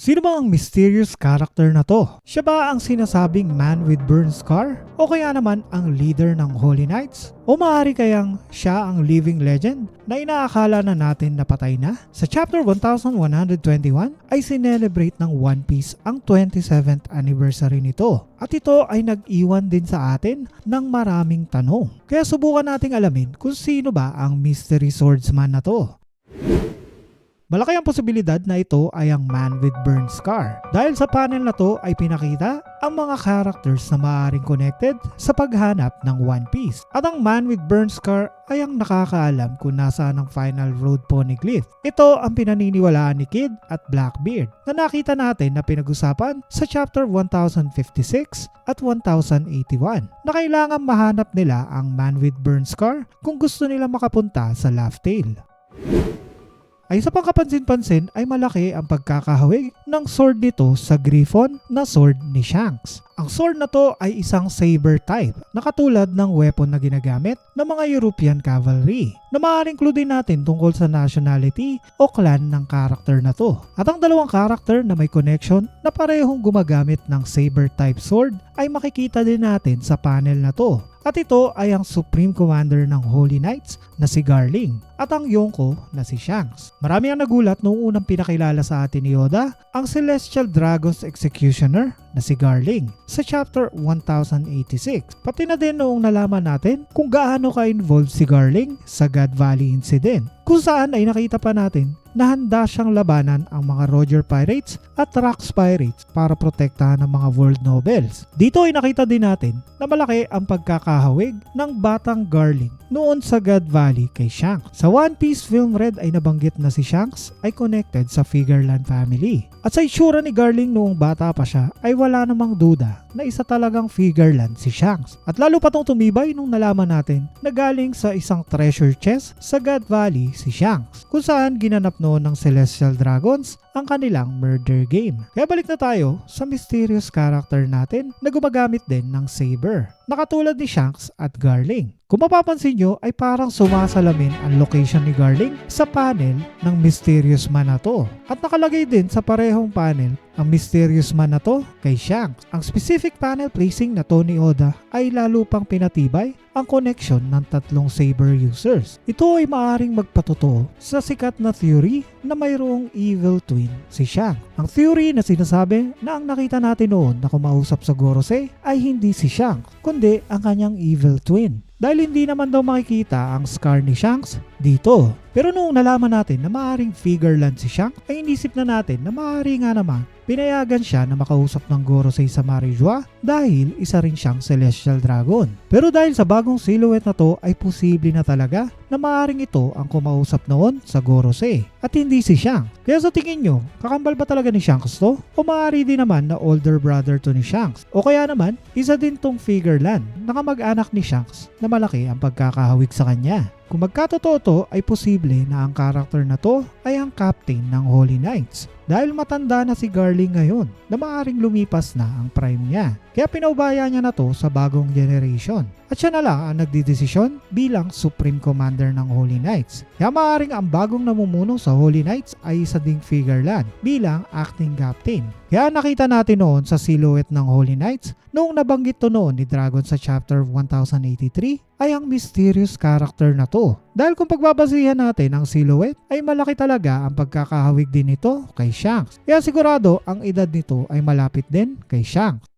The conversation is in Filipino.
Sino ba ang mysterious character na to? Siya ba ang sinasabing man with burn scar? O kaya naman ang leader ng Holy Knights? O maaari kayang siya ang living legend na inaakala na natin na patay na? Sa chapter 1121 ay sinelebrate ng One Piece ang 27th anniversary nito. At ito ay nag-iwan din sa atin ng maraming tanong. Kaya subukan nating alamin kung sino ba ang mystery swordsman na to. Malaki ang posibilidad na ito ay ang Man with Burn Scar. Dahil sa panel na to ay pinakita ang mga characters na maaaring connected sa paghanap ng One Piece. At ang Man with Burn Scar ay ang nakakaalam kung nasaan ang final road poneglyph. Ito ang pinaniniwalaan ni Kid at Blackbeard na nakita natin na pinag-usapan sa chapter 1056 at 1081 na kailangan mahanap nila ang Man with Burn Scar kung gusto nila makapunta sa Laugh Tale. Ay sa pangkapansin-pansin ay malaki ang pagkakahawig ng sword nito sa Griffon na sword ni Shanks. Ang sword na to ay isang saber type na katulad ng weapon na ginagamit ng mga European cavalry na maaaring clue din natin tungkol sa nationality o clan ng karakter na to. At ang dalawang karakter na may connection na parehong gumagamit ng saber type sword ay makikita din natin sa panel na to. At ito ay ang Supreme Commander ng Holy Knights na si Garling at ang Yonko na si Shanks. Marami ang nagulat noong unang pinakilala sa atin ni Yoda ang Celestial Dragon's Executioner na si Garling sa chapter 1086. Pati na din noong nalaman natin kung gaano ka-involved si Garling sa God Valley incident kung saan ay nakita pa natin na handa siyang labanan ang mga Roger Pirates at Rax Pirates para protektahan ang mga world nobles. Dito ay nakita din natin na malaki ang pagkakahawig ng batang Garling noon sa God Valley kay Shanks. Sa One Piece Film Red ay nabanggit na si Shanks ay connected sa Figureland family. At sa itsura ni Garling noong bata pa siya ay wala namang duda na isa talagang Figureland si Shanks. At lalo pa itong tumibay nung nalaman natin na galing sa isang treasure chest sa God Valley si Shanks kung saan ginanap noon ng Celestial Dragons ang kanilang murder game. Kaya balik na tayo sa mysterious character natin na gumagamit din ng saber na katulad ni Shanks at Garling. Kung mapapansin nyo ay parang sumasalamin ang location ni Garling sa panel ng mysterious man na to. At nakalagay din sa parehong panel ang mysterious man na to kay Shanks. Ang specific panel placing na to ni Oda ay lalo pang pinatibay ang connection ng tatlong saber users. Ito ay maaring magpatotoo sa sikat na theory na mayroong evil twin si Shanks. Ang theory na sinasabi na ang nakita natin noon na kumausap sa Gorosei ay hindi si Shanks, kundi ang kanyang evil twin. Dahil hindi naman daw makikita ang scar ni Shanks dito. Pero noong nalaman natin na maaring Figureland si Shanks, ay inisip na natin na maaari nga naman pinayagan siya na makausap ng Gorosei sa Marijua dahil isa rin siyang Celestial Dragon. Pero dahil sa bagong silhouette na to ay posible na talaga na maaring ito ang kumausap noon sa Gorosei at hindi si Shanks. Kaya sa tingin nyo, kakambal ba talaga ni Shanks to? O maaari din naman na older brother to ni Shanks? O kaya naman, isa din tong Figureland na kamag-anak ni Shanks na malaki ang pagkakahawig sa kanya. Kung magkatotoo to ay posible na ang karakter na to ay ang captain ng Holy Knights dahil matanda na si Garling ngayon na maaring lumipas na ang prime niya. Kaya pinaubaya niya na to sa bagong generation. At siya na lang ang nagdidesisyon bilang Supreme Commander ng Holy Knights. Kaya maaring ang bagong namumuno sa Holy Knights ay isa ding Figureland bilang acting captain. Kaya nakita natin noon sa silhouette ng Holy Knights noong nabanggit to noon ni Dragon sa chapter 1083 ay ang mysterious character na to. Dahil kung pagbabasihan natin ang silhouette ay malaki talaga ang pagkakahawig din nito kay Shanks. Kaya sigurado ang edad nito ay malapit din kay Shanks.